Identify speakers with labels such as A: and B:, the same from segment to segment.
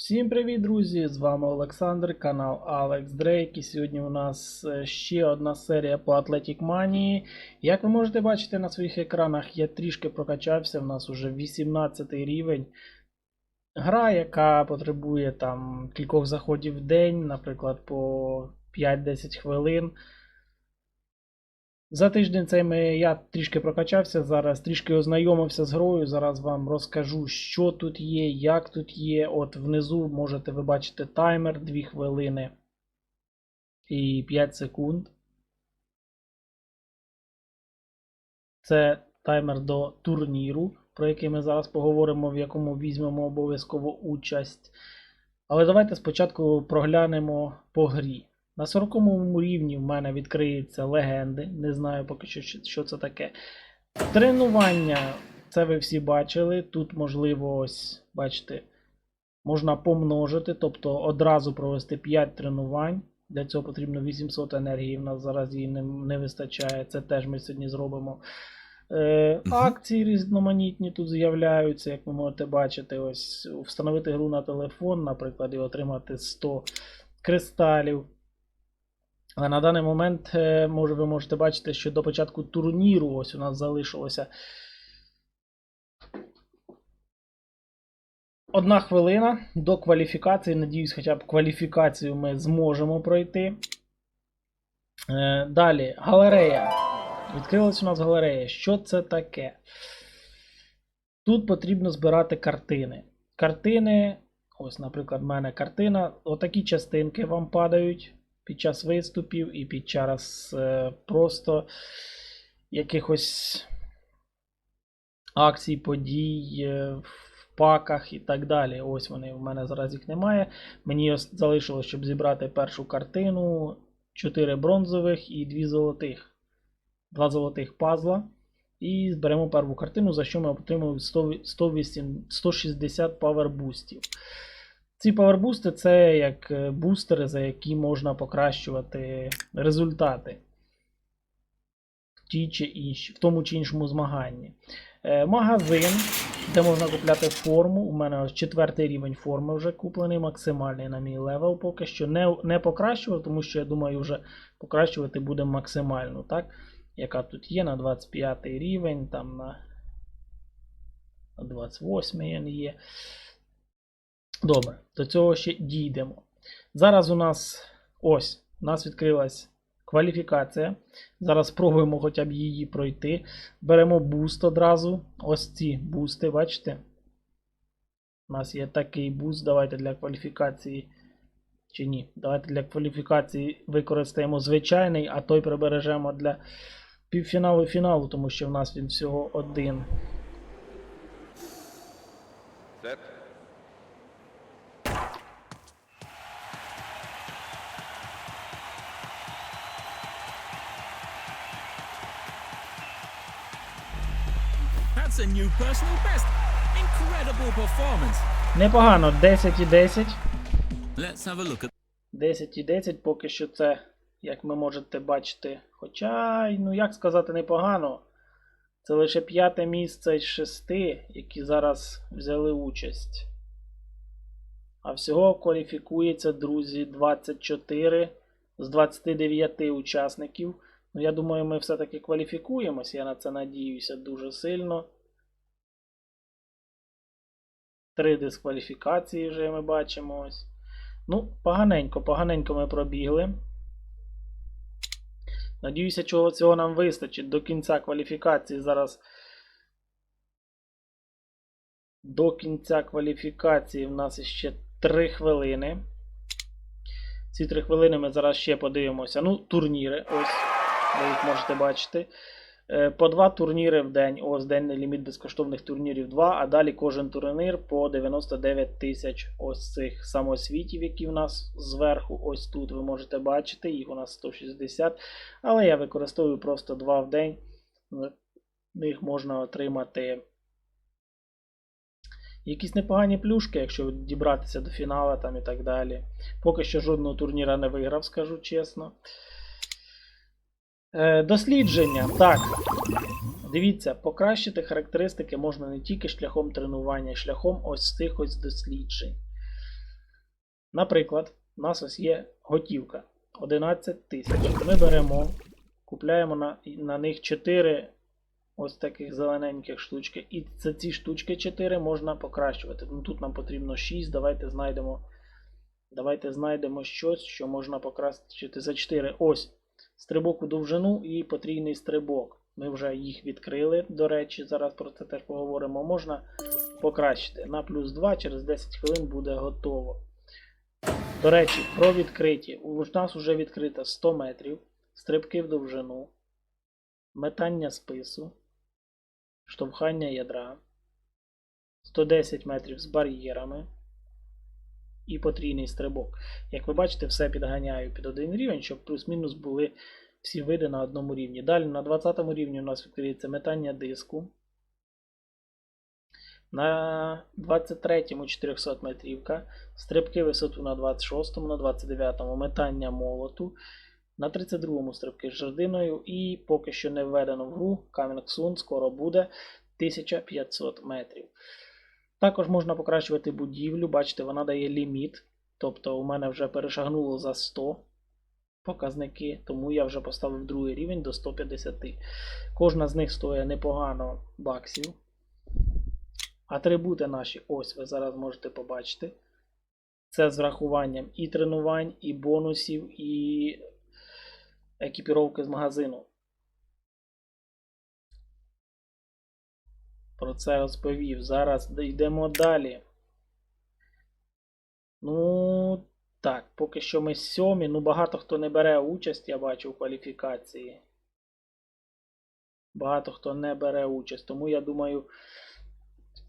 A: Всім привіт, друзі! З вами Олександр, канал Alex Drake. І сьогодні у нас е, ще одна серія по Athletic Money. Як ви можете бачити на своїх екранах, я трішки прокачався. У нас уже 18 рівень. Гра, яка потребує там кількох заходів в день, наприклад, по 5-10 хвилин. За тиждень цей я трішки прокачався зараз, трішки ознайомився з грою. Зараз вам розкажу, що тут є, як тут є. От внизу можете ви бачити таймер 2 хвилини і 5 секунд. Це таймер до турніру, про який ми зараз поговоримо, в якому візьмемо обов'язково участь. Але давайте спочатку проглянемо по грі. На 40 рівні в мене відкриються легенди. Не знаю поки що, що це таке. Тренування, це ви всі бачили. Тут, можливо, ось, бачите, можна помножити, тобто одразу провести 5 тренувань. Для цього потрібно 800 енергії, в нас зараз її не, не вистачає. Це теж ми сьогодні зробимо. Е, Акції різноманітні тут з'являються, як ви можете бачити, ось встановити гру на телефон, наприклад, і отримати 100 кристалів. А на даний момент, е, може, ви можете бачити, що до початку турніру ось у нас залишилося одна хвилина до кваліфікації. Надіюсь, хоча б кваліфікацію ми зможемо пройти. Е, Далі, галерея. Відкрилась у нас галерея. Що це таке? Тут потрібно збирати картини. Картини, ось, наприклад, в мене картина. Отакі частинки вам падають під час виступів і під час е, просто якихось акцій, подій е, в паках і так далі. Ось вони. в мене зараз їх немає. Мені залишилось, щоб зібрати першу картину, 4 бронзових і 2 золотих. Два золотих пазла. І зберемо першу картину, за що ми 100 108 160 павербустів. Ці павербусти це як е, бустери, за які можна покращувати результати в, тій чи інші, в тому чи іншому змаганні. Е, Магазин, де можна купляти форму. У мене ось четвертий рівень форми вже куплений, максимальний на мій левел поки що. Не, не покращував, тому що я думаю, вже покращувати буде максимально, так? Яка тут є на 25 рівень, там на 28 є. Добре, до цього ще дійдемо. Зараз у нас ось, у нас відкрилась кваліфікація. Зараз спробуємо хоча б її пройти. Беремо буст одразу. Ось ці бусти, бачите? У нас є такий буст. Давайте для кваліфікації. Чи ні? Давайте для кваліфікації використаємо звичайний, а той прибережемо для півфіналу і фіналу, тому що в нас він всього один.
B: Set.
A: Непогано, 10 і 10.
C: Let's have a look at
A: 10 і 10 поки що це, як ви можете бачити. Хоча, ну як сказати, непогано. Це лише п'яте місце з шести, які зараз взяли участь. А всього кваліфікується, друзі, 24 з 29 учасників. Ну, я думаю, ми все-таки кваліфікуємось, я на це надіюся дуже сильно. Три дискваліфікації вже ми бачимо ось. Ну, поганенько, поганенько ми пробігли. Надіюся, чого цього нам вистачить до кінця кваліфікації. Зараз. До кінця кваліфікації в нас ще 3 хвилини. Ці 3 хвилини ми зараз ще подивимося. Ну, турніри. Ось. Ви їх можете бачити. Е, По два турніри в день. Ось денний ліміт безкоштовних турнірів 2, а далі кожен турнір по 99 тисяч ось цих самосвітів, які в нас зверху, ось тут ви можете бачити, їх у нас 160. Але я використовую просто 2 в день. В них можна отримати якісь непогані плюшки, якщо дібратися до фіналу там і так далі. Поки що жодного турніра не виграв, скажу чесно. Е, дослідження. Так. Дивіться, покращити характеристики можна не тільки шляхом тренування, шляхом ось цих ось досліджень. Наприклад, у нас ось є готівка 11 тисяч. Ми беремо, купляємо на, на них 4 ось таких зелененьких штучки. І за ці штучки 4 можна покращувати. Ну, тут нам потрібно 6. Давайте знайдемо. Давайте знайдемо щось, що можна покращити за 4. Ось. Стрибок у довжину і потрійний стрибок. Ми вже їх відкрили, до речі, зараз про це теж поговоримо. Можна покращити. На плюс 2 через 10 хвилин буде готово. До речі, про відкриті. У нас вже відкрито 100 метрів, стрибки в довжину, метання спису, штовхання ядра, 110 метрів з бар'єрами і потрійний стрибок. Як ви бачите, все підганяю під один рівень, щоб плюс-мінус були всі види на одному рівні. Далі на 20 рівні у нас відкриється метання диску. На 23-му 400 метрівка, стрибки висоту на 26-му, на 29-му метання молоту, на 32-му стрибки з жердиною і поки що не введено в гру Coming Soon, скоро буде 1500 метрів. Також можна покращувати будівлю, бачите, вона дає ліміт. Тобто у мене вже перешагнуло за 100 показники, тому я вже поставив другий рівень до 150. Кожна з них стоїть непогано баксів. Атрибути наші, ось ви зараз можете побачити. Це з врахуванням і тренувань, і бонусів, і екіпіровки з магазину. Про це розповів. Зараз йдемо далі. Ну, так, поки що ми сьомі. Ну, багато хто не бере участь, я бачу в кваліфікації. Багато хто не бере участь. Тому я думаю,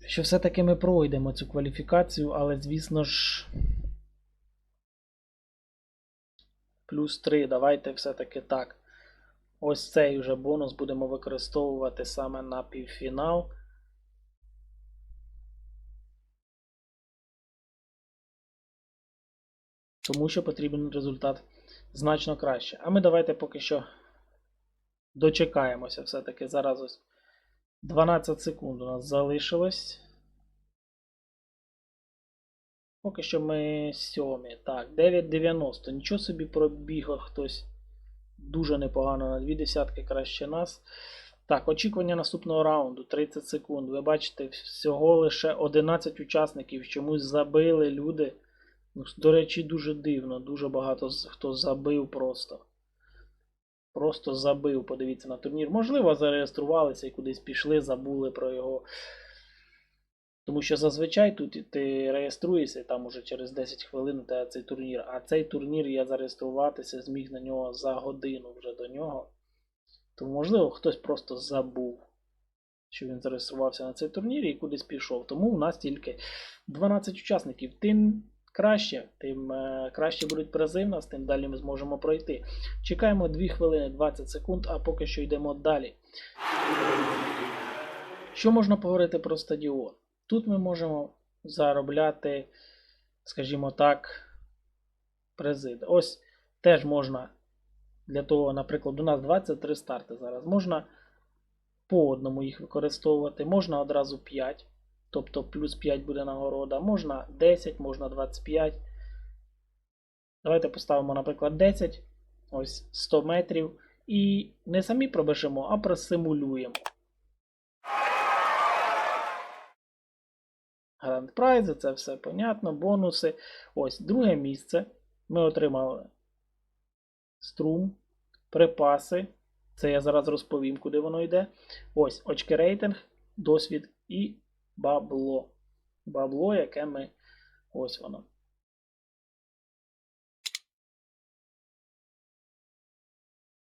A: що все-таки ми пройдемо цю кваліфікацію, але, звісно ж. Плюс 3. Давайте все-таки так. Ось цей вже бонус будемо використовувати саме на півфінал. Тому що потрібен результат значно краще. А ми давайте поки що дочекаємося все-таки. Зараз ось 12 секунд у нас залишилось. Поки що ми сьомі. Так, 9,90. Нічого собі пробігав хтось дуже непогано на дві десятки краще нас. Так, очікування наступного раунду 30 секунд. Ви бачите, всього лише 11 учасників чомусь забили люди. До речі, дуже дивно. Дуже багато хто забив просто. Просто забив, подивіться на турнір. Можливо, зареєструвалися і кудись пішли, забули про його. Тому що зазвичай тут ти реєструєшся, там уже через 10 хвилин у цей турнір. А цей турнір я зареєструватися зміг на нього за годину вже до нього. Тому, можливо, хтось просто забув, що він зареєструвався на цей турнір і кудись пішов. Тому у нас тільки 12 учасників. Тим краще, тим е, краще будуть призи в нас, тим далі ми зможемо пройти. Чекаємо 2 хвилини 20 секунд, а поки що йдемо далі. Що можна поговорити про стадіон? Тут ми можемо заробляти, скажімо так, призи. Ось теж можна для того, наприклад, у нас 23 старти зараз. Можна по одному їх використовувати, можна одразу 5, тобто плюс 5 буде нагорода, можна 10, можна 25. Давайте поставимо, наприклад, 10, ось 100 метрів. І не самі пробежимо, а просимулюємо. Гранд прайзи, це все понятно, бонуси. Ось друге місце. Ми отримали струм, припаси. Це я зараз розповім, куди воно йде. Ось очки рейтинг, досвід і бабло. Бабло, яке ми. Ось воно.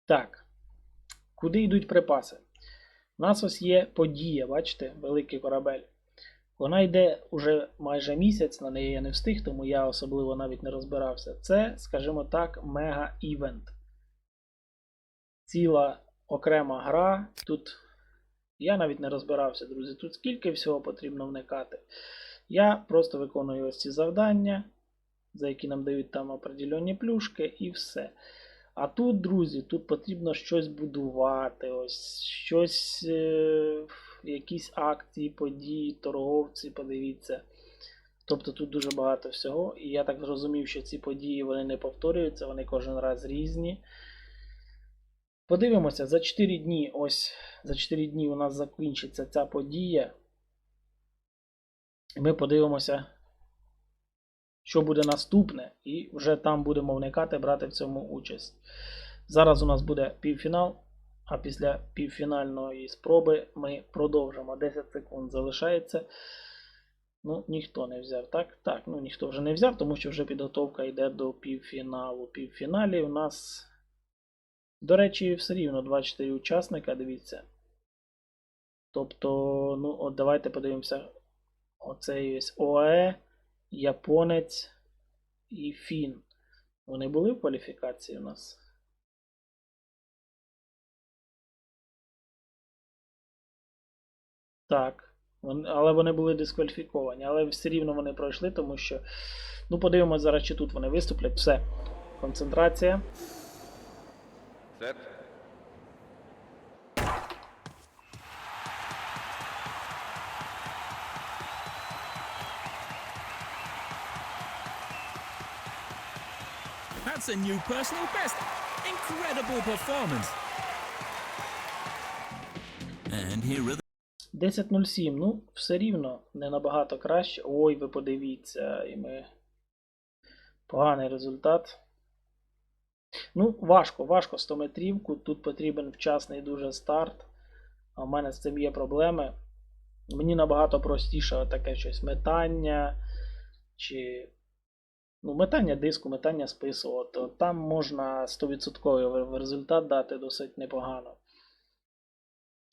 A: Так. Куди йдуть припаси? У нас ось є подія, бачите, великий корабель. Вона йде уже майже місяць, на неї я не встиг, тому я особливо навіть не розбирався. Це, скажімо так, мега-івент. Ціла окрема гра. Тут я навіть не розбирався, друзі. Тут скільки всього потрібно вникати. Я просто виконую ось ці завдання, за які нам дають там определенні плюшки, і все. А тут, друзі, тут потрібно щось будувати, ось щось, е, якісь акції, події, торговці, подивіться. Тобто тут дуже багато всього. І я так зрозумів, що ці події вони не повторюються, вони кожен раз різні. Подивимося, за 4 дні, ось за 4 дні у нас закінчиться ця подія. Ми подивимося, що буде наступне, і вже там будемо вникати, брати в цьому участь. Зараз у нас буде півфінал, а після півфінальної спроби ми продовжимо. 10 секунд залишається. Ну, ніхто не взяв, так? Так, ну ніхто вже не взяв, тому що вже підготовка йде до півфіналу. Півфіналі у нас, до речі, все рівно 24 учасника, дивіться. Тобто, ну, от давайте подивимося. Оцей ось ОАЕ, японець і Фін. Вони були в кваліфікації у нас? Так. Але вони були дискваліфіковані. Але все рівно вони пройшли, тому що. Ну, подивимось зараз, чи тут вони виступлять. Все. Концентрація.
B: Set.
C: That's a new personal best. Incredible performance. And here are the
A: 10.07. Ну, все рівно не набагато краще. Ой, ви подивіться, і ми. Поганий результат. Ну, важко, важко 100 метрівку. Тут потрібен вчасний дуже старт. А в мене з цим є проблеми. Мені набагато простіше таке щось метання. Чи. Ну, метання диску, метання спису. От, там можна 100% результат дати досить непогано.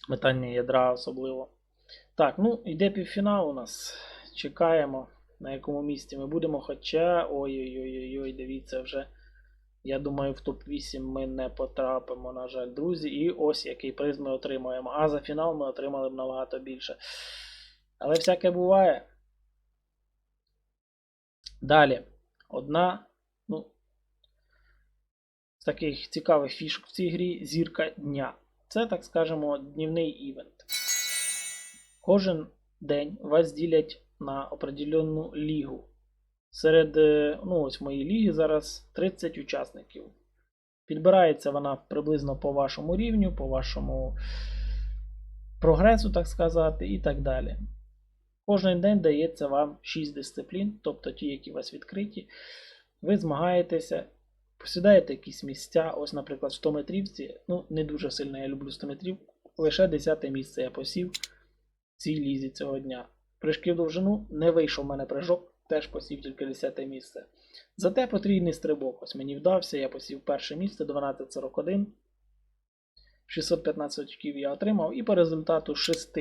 A: Метання ядра особливо. Так, ну йде півфінал у нас. Чекаємо, на якому місці ми будемо. Хоча. Ой-ой-ой, дивіться вже. Я думаю, в топ-8 ми не потрапимо, на жаль, друзі. І ось який приз ми отримуємо. А за фінал ми отримали б набагато більше. Але всяке буває. Далі. Одна, ну, з таких цікавих фішок в цій грі зірка дня. Це, так скажемо, днівний івент. Кожен день вас ділять на определенну лігу. Серед, е, ну ось в моїй зараз 30 учасників. Підбирається вона приблизно по вашому рівню, по вашому прогресу, так сказати, і так далі. Кожен день дається вам 6 дисциплін, тобто ті, які у вас відкриті. Ви змагаєтеся, посідаєте якісь місця. Ось, наприклад, в 100 метрівці. Ну, не дуже сильно я люблю 100 метрів. Лише 10 місце я посів в цій лізі цього дня. Прыжки в довжину не вийшов в мене прыжок, теж посів тільки 10 місце. Зате потрійний стрибок. Ось мені вдався, я посів перше місце 12.41. 615 очків я отримав, і по результату 6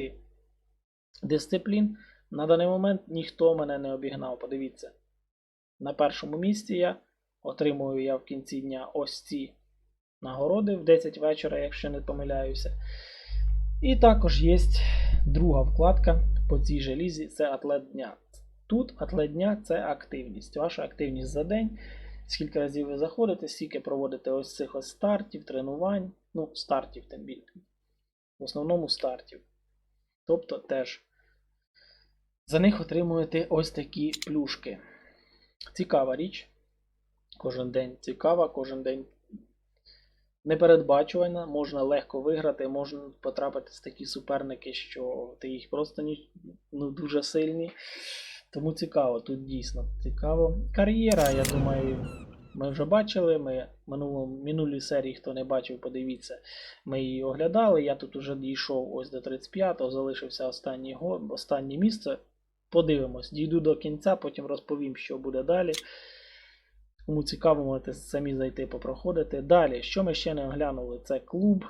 A: дисциплін на даний момент ніхто мене не обігнав. Подивіться. На першому місці я отримую я в кінці дня ось ці нагороди в 10 вечора, якщо не помиляюся. І також є друга вкладка по цій же лізі це атлет дня. Тут атлет це активність. Ваша активність за день. Скільки разів ви заходите, скільки проводите ось цих ось стартів, тренувань. Ну, стартів тим більше. В основному стартів. Тобто теж за них отримуєте ось такі плюшки. Цікава річ. Кожен день цікава, кожен день непередбачувана, можна легко виграти, можна потрапити з такі суперники, що ти їх просто ну, дуже сильні. Тому цікаво, тут дійсно цікаво. Кар'єра, я думаю, ми вже бачили. Ми минулому, минулій серії, хто не бачив, подивіться, ми її оглядали. Я тут уже дійшов ось до 35-го, залишився останній, го- останнє місце. Подивимось, дійду до кінця, потім розповім, що буде далі. Кому цікаво, можете самі зайти попроходити. Далі, що ми ще не оглянули, це клуб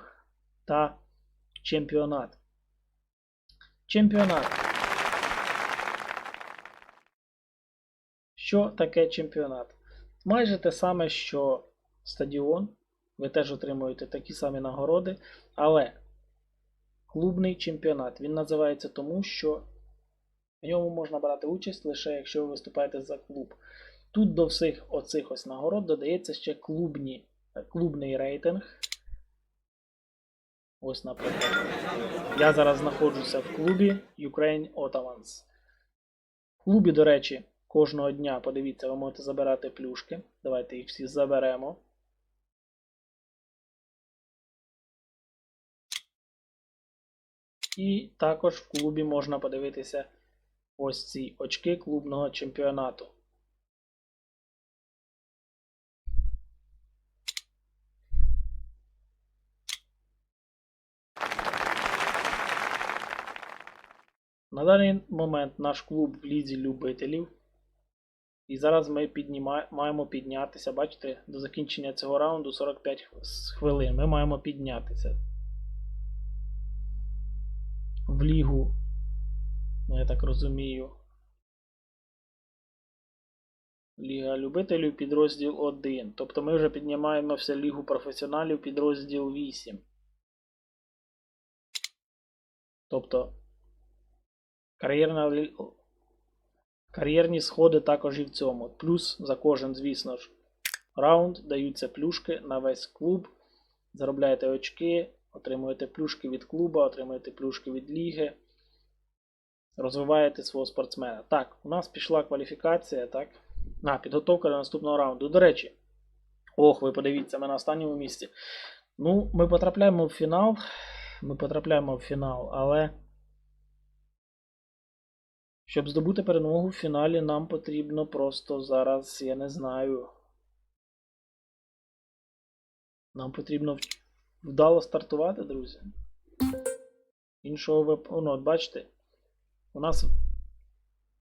A: та чемпіонат. Чемпіонат. Що таке чемпіонат? Майже те саме, що стадіон. Ви теж отримуєте такі самі нагороди, але клубний чемпіонат. Він називається тому, що в ньому можна брати участь лише якщо ви виступаєте за клуб. Тут до всіх оцих ось нагород додається ще клубні, клубний рейтинг. Ось, наприклад. Я зараз знаходжуся в клубі Ukraine Ottomans. В клубі, до речі, кожного дня, подивіться, ви можете забирати плюшки. Давайте їх всі заберемо. І також в клубі можна подивитися ось ці очки клубного чемпіонату. На даний момент наш клуб в лізі любителів. І зараз ми підніма... маємо піднятися. Бачите, до закінчення цього раунду 45 хвилин. Ми маємо піднятися в лігу. Ну, я так розумію. Ліга любителів підрозділ 1. Тобто ми вже піднімаємося в лігу професіоналів підрозділ 8. Тобто кар'єрна кар'єрні сходи також і в цьому. Плюс за кожен, звісно ж, раунд даються плюшки на весь клуб. Заробляєте очки, отримуєте плюшки від клуба, отримуєте плюшки від ліги. Розвиваєте свого спортсмена. Так, у нас пішла кваліфікація, так? На, підготовка до наступного раунду. До речі, ох, ви подивіться, ми на останньому місці. Ну, ми потрапляємо в фінал. Ми потрапляємо в фінал, але. Щоб здобути перемогу в фіналі, нам потрібно просто зараз, я не знаю. Нам потрібно вдало стартувати, друзі. Іншого вип... Ну, от бачите, у нас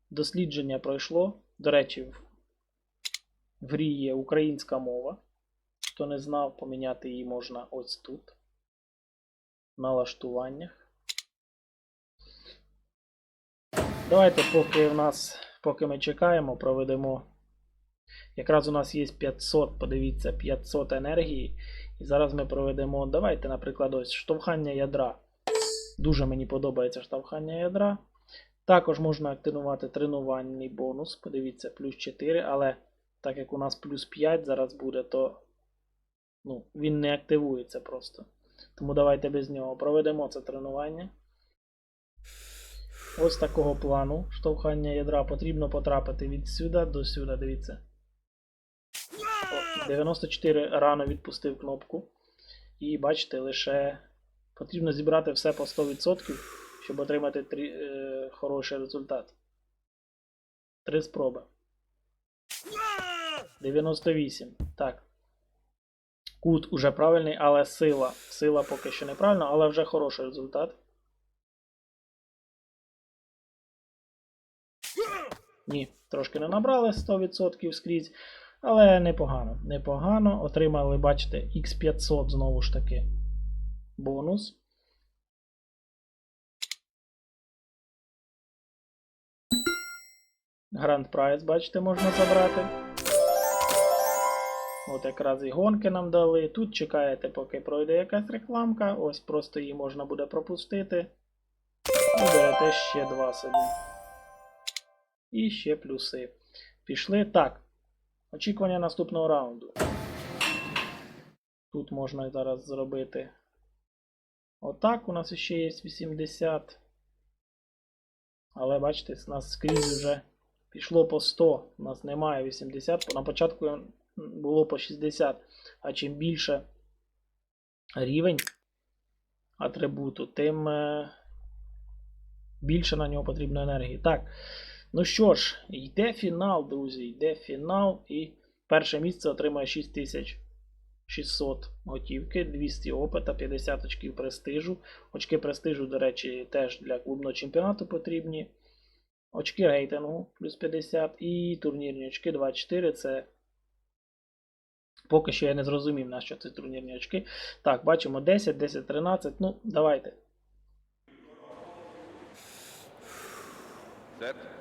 A: дослідження пройшло. До речі, в, в грі є українська мова. Хто не знав, поміняти її можна ось тут. В налаштуваннях. Давайте, поки в нас, поки ми чекаємо, проведемо. Якраз у нас є 500, подивіться, 500 енергії. І зараз ми проведемо. Давайте, наприклад, ось штовхання ядра. Дуже мені подобається штовхання ядра. Також можна активувати тренувальний бонус. Подивіться, плюс 4, але так як у нас плюс 5 зараз буде, то ну, він не активується просто. Тому давайте без нього проведемо це тренування. Ось такого плану штовхання ядра потрібно потрапити від сюди до сюди, дивіться. 94 рано відпустив кнопку. І бачите, лише потрібно зібрати все по 100%, щоб отримати три, е, хороший результат. Три спроби. 98. Так. Кут уже правильний, але сила. Сила поки що неправильна, але вже хороший результат. Ні, трошки не набрали 100% скрізь. Але непогано. Непогано. Отримали, бачите, X500 знову ж таки. Бонус. Гранд прайз, бачите, можна забрати. От якраз і гонки нам дали. Тут чекаєте, поки пройде якась рекламка. Ось просто її можна буде пропустити. І берете ще два собі. І ще плюси. Пішли. Так. Очікування наступного раунду. Тут можна зараз зробити. Отак. У нас ще є 80. Але бачите, у нас скрізь вже пішло по 100. У нас немає 80. На початку було по 60. А чим більше рівень атрибуту, тим е, більше на нього потрібно енергії. Так. Ну що ж, йде фінал, друзі, йде фінал. І перше місце отримає 6600 готівки, 200 опита, 50 очків престижу. Очки престижу, до речі, теж для клубного чемпіонату потрібні. Очки рейтингу плюс 50 і турнірні очки 24. Це поки що я не зрозумів, на що це турнірні очки. Так, бачимо 10, 10, 13. Ну, давайте.
B: Set.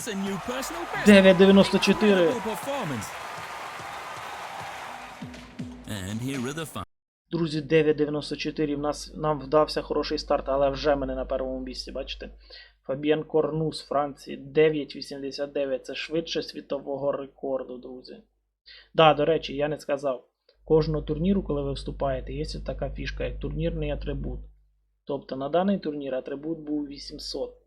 A: 9,94.
C: Incredible performance. And here are the fun.
A: Друзі, 9.94. В нас, нам вдався хороший старт, але вже ми не на першому місці, бачите? Фабіан Корнус Франції 9.89. Це швидше світового рекорду, друзі. Да, до речі, я не сказав. Кожного турніру, коли ви вступаєте, є така фішка, як турнірний атрибут. Тобто на даний турнір атрибут був 800.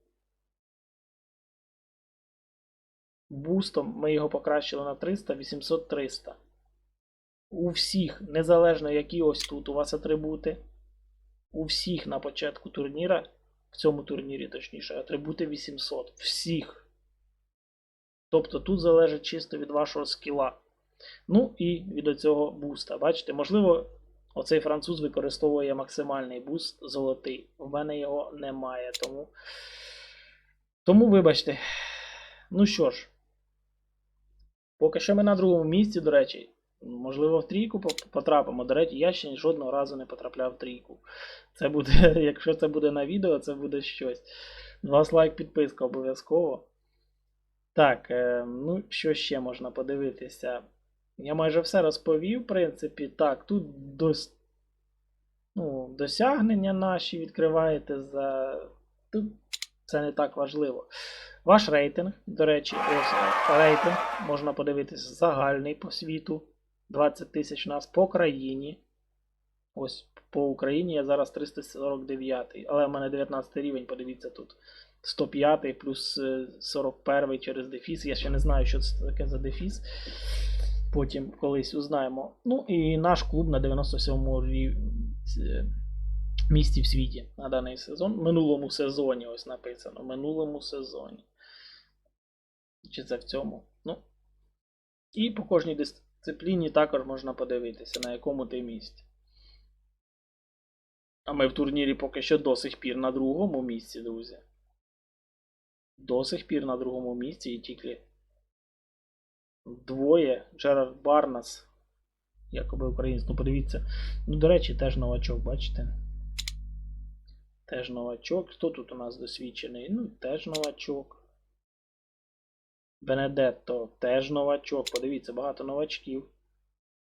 A: Бустом ми його покращили на 300, 800 300. У всіх, незалежно які ось тут у вас атрибути, у всіх на початку турніра, в цьому турнірі точніше, атрибути 800. Всіх. Тобто тут залежить чисто від вашого скіла. Ну і від оцього буста. Бачите, можливо, оцей француз використовує максимальний буст золотий. У мене його немає, тому. Тому вибачте. Ну що ж, поки що ми на другому місці, до речі. Можливо, в трійку потрапимо. До речі, я ще жодного разу не потрапляв в трійку. Це буде, якщо це буде на відео, це буде щось. З вас лайк, підписка обов'язково. Так, е, ну що ще можна подивитися? Я майже все розповів, в принципі. Так, тут дос... ну, досягнення наші відкриваєте за. Тут це не так важливо. Ваш рейтинг, до речі, ось е, рейтинг, можна подивитися загальний по світу. 20 тисяч нас по країні. Ось по Україні я зараз 349, але в мене 19 рівень, подивіться тут. 105 плюс е, 41 через дефіс. Я ще не знаю, що це таке за дефіс. Потім колись узнаємо. Ну і наш клуб на 97-му рів... ц- місці в світі на даний сезон. Минулому сезоні ось написано. Минулому сезоні. Чи це в цьому? Ну. І по кожній дисципліні також можна подивитися, на якому ти місці. А ми в турнірі поки що до сих пір на другому місці, друзі. До сих пір на другому місці і тільки двоє. Джерард Барнас. Якоби українець. Ну, подивіться. Ну, до речі, теж новачок, бачите? Теж новачок. Хто тут у нас досвідчений? Ну, теж новачок. Бенедетто теж новачок. Подивіться, багато новачків.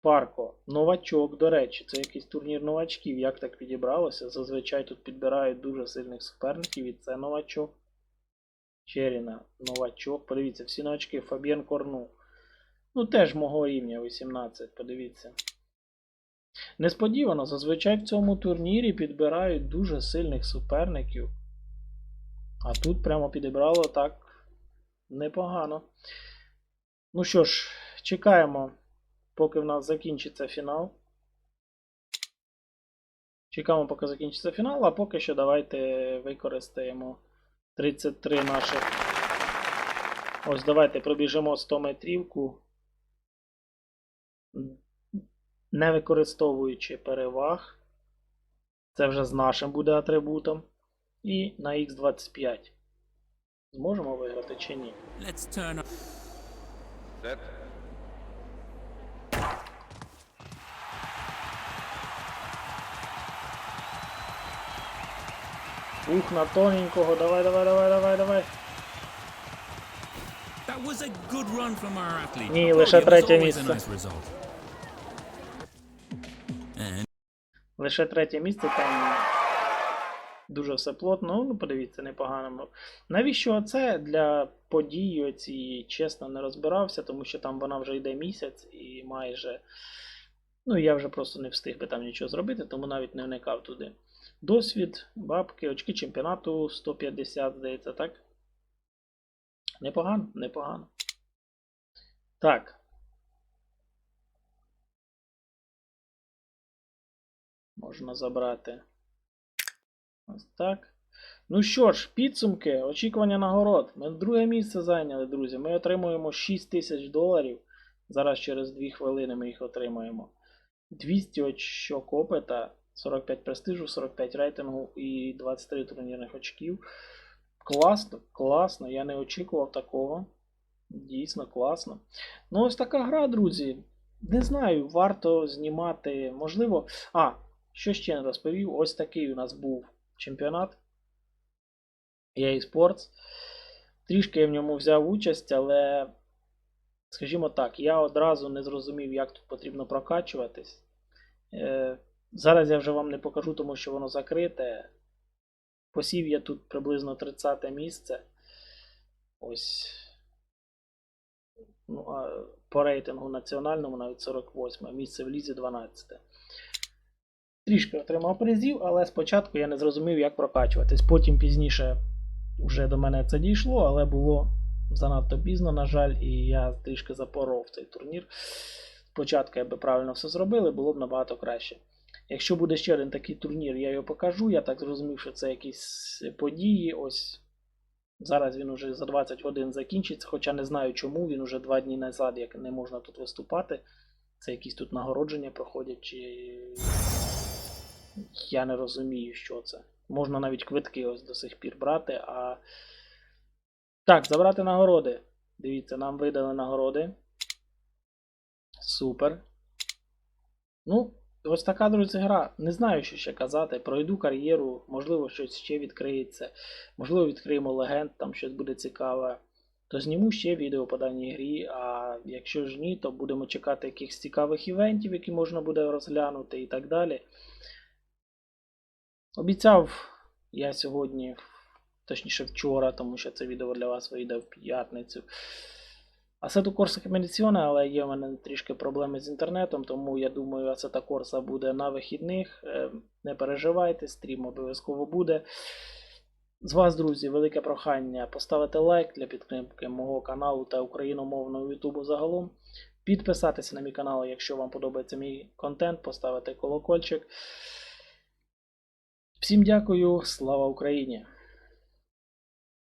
A: Парко, новачок, до речі, це якийсь турнір новачків. Як так підібралося? Зазвичай тут підбирають дуже сильних суперників, і це новачок. Черіна, новачок. Подивіться, всі новачки. Фабіан Корну. Ну, теж мого рівня 18, подивіться. Несподівано, зазвичай в цьому турнірі підбирають дуже сильних суперників. А тут прямо підібрало так непогано. Ну що ж, чекаємо, поки в нас закінчиться фінал. Чекаємо, поки закінчиться фінал, а поки що давайте використаємо 33 наших. Ось давайте пробіжимо 100 метрівку. Не використовуючи переваг. Це вже з нашим буде атрибутом. І на Х25. Зможемо виграти чи ні?
C: Let's turn.
B: Set.
A: Ух, на тоненького. Давай, давай, давай, давай, давай.
C: That was a good run from our athlete.
A: Ні, лише третє місце. Лише третє місце там дуже все плотно. Ну, подивіться, непогано. Навіщо це для події оці, чесно, не розбирався, тому що там вона вже йде місяць і майже. Ну, я вже просто не встиг би там нічого зробити, тому навіть не вникав туди. Досвід, бабки, очки чемпіонату 150, здається, так? Непогано, непогано. Так. Можна забрати. Ось так. Ну що ж, підсумки, очікування нагород. Ми друге місце зайняли, друзі. Ми отримуємо 6 тисяч доларів. Зараз через 2 хвилини ми їх отримаємо. 200 очок опита, 45 престижу, 45 рейтингу і 23 турнірних очків. Класно, класно. Я не очікував такого. Дійсно класно. Ну, ось така гра, друзі. Не знаю, варто знімати. Можливо. А, що ще не розповів? Ось такий у нас був чемпіонат EA Sports. Трішки я в ньому взяв участь, але, скажімо так, я одразу не зрозумів, як тут потрібно прокачуватись. Е, зараз я вже вам не покажу, тому що воно закрите. Посів я тут приблизно 30 місце. Ось. Ну, а по рейтингу національному навіть 48, а місце в лізі 12. Трішки отримав призів, але спочатку я не зрозумів, як прокачуватись. Потім пізніше вже до мене це дійшло, але було занадто пізно, на жаль, і я трішки запоров цей турнір. Спочатку, якби правильно все зробили, було б набагато краще. Якщо буде ще один такий турнір, я його покажу. Я так зрозумів, що це якісь події. Ось зараз він уже за 20 годин закінчиться, хоча не знаю чому. Він уже два дні назад, як не можна тут виступати. Це якісь тут нагородження проходять, чи я не розумію, що це. Можна навіть квитки ось до сих пір брати, а. Так, забрати нагороди. Дивіться, нам видали нагороди. Супер. Ну, ось така, друзі, гра. Не знаю, що ще казати. Пройду кар'єру, можливо, щось ще відкриється. Можливо, відкриємо легенд, там щось буде цікаве. То зніму ще відео по даній грі. А якщо ж ні, то будемо чекати якихось цікавих івентів, які можна буде розглянути і так далі. Обіцяв я сьогодні, точніше вчора, тому що це відео для вас вийде в п'ятницю. Асету Корса Комбінаціоне, але є в мене трішки проблеми з інтернетом, тому я думаю, Асета Корса буде на вихідних. Е, Не переживайте, стрім обов'язково буде. З вас, друзі, велике прохання поставити лайк для підтримки мого каналу та україномовного Ютубу загалом. Підписатися на мій канал, якщо вам подобається мій контент, поставити колокольчик. Всім дякую, слава Україні!